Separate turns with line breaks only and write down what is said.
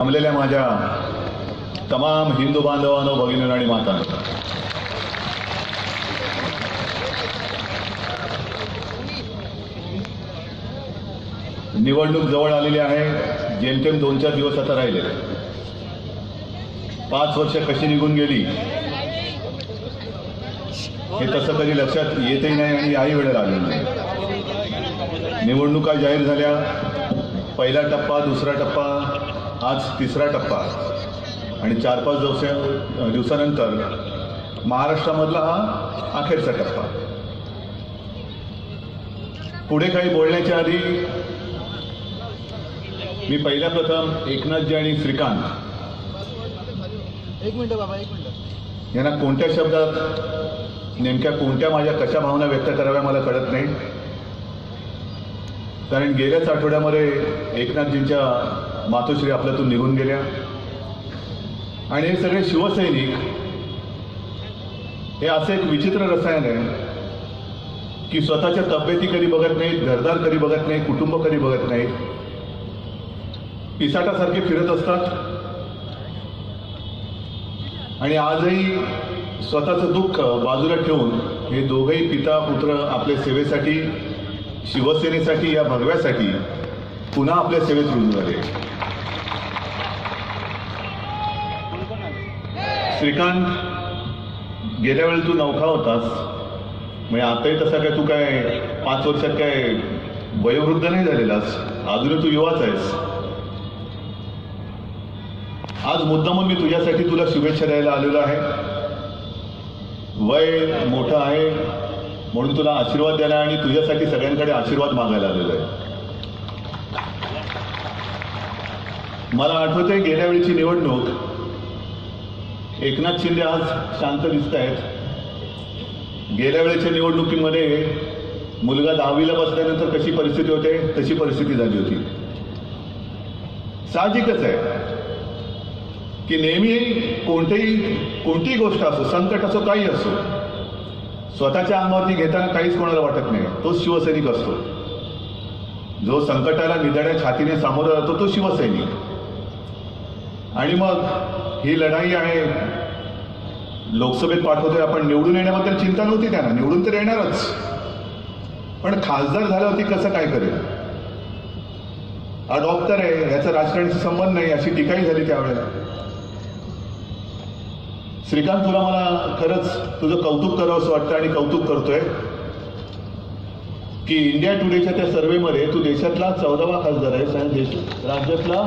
जमलेल्या माझ्या तमाम हिंदू बांधवांनो भगिनी आणि मातांनो. निवडणूक जवळ आलेली आहे. जेमतेम दोन चार दिवस आता राहिले. पाच वर्ष कशी निघून गेली? हे तसं कधी लक्षात येतही नाही आणि याही वेळेला आलेलं नाही. निवडणुका जाहीर झाल्या. पहिला टप्पा दुसरा टप्पा आज तिसरा टप्पा. आणि चार पाच दिवसा दिवसानंतर महाराष्ट्रामधला हा अखेरचा टप्पा. पुढे काही बोलण्याच्या आधी मी पहिल्या प्रथम एकनाथजी आणि श्रीकांत.
एक मिनिट बाबा एक मिनिट.
यांना कोणत्या शब्दात नेमक्या कोणत्या माझ्या कशा भावना व्यक्त कराव्या मला कळत नाही. कारण गेल्याच आठवड्यामध्ये एकनाथजींच्या मातोश्री आपल्यातून निघून गेल्या. आणि हे सगळे शिवसैनिक हे असं एक विचित्र रसायन आहे की स्वतःच्या तब्येती कधी बघत नाहीत घरदार कधी बघत नाही कुटुंब कधी बघत नाहीत. पिसाटासारखे फिरत असतात. आणि आजही स्वतःचं दुःख बाजूला ठेवून हे दोघंही पिता पुत्र आपल्या सेवेसाठी शिवसेनेसाठी या भगव्यासाठी पुन्हा आपल्या सेवेत रुजू झाले. श्रीकांत गेल्या वेळी तू नौखा होतास. म्हणजे आताही तसा काय तू काय पाच वर्षात काय वयोवृद्ध नाही झालेलास. अजूनही तू युवाच आहेस. आज मुद्दामून मी तुझ्यासाठी तुला शुभेच्छा द्यायला आलेलो आहे. वय मोठं आहे म्हणून तुला आशीर्वाद द्यायला आणि तुझ्यासाठी सगळ्यांकडे आशीर्वाद मागायला आलेलो आहे. मला आठवतंय गेल्या वेळीची निवडणूक एकनाथ शिंदे आज शांत दिसत आहेत. गेल्या वेळेच्या निवडणुकीमध्ये मुलगा दहावीला बसल्यानंतर कशी परिस्थिती होते? तशी परिस्थिती झाली होती. साहजिकच आहे की नेहमी कोणतेही कोणतीही गोष्ट असो संकट असो काही असो स्वतःच्या अंगावरती घेताना काहीच कोणाला वाटत नाही. तो शिवसैनिक असतो. जो संकटाला निधड्या छातीने सामोरा जातो तो शिवसैनिक. आणि मग ही लढाई आहे लोकसभेत पाठवतोय आपण निवडून येण्याबद्दल चिंता नव्हती त्यांना. निवडून तर येणारच. पण खासदार झाल्यावरती कसं काय करेल? हा डॉक्टर आहे याचा राजकारणाशी संबंध नाही अशी टीकाही झाली त्यावेळेला. श्रीकांत तुला मला खरंच तुझं कौतुक करावं असं वाटतं आणि कौतुक करतोय की इंडिया टुडेच्या त्या सर्वेमध्ये तू देशातला चौदावा खासदार आहेस आणि देश राज्यातला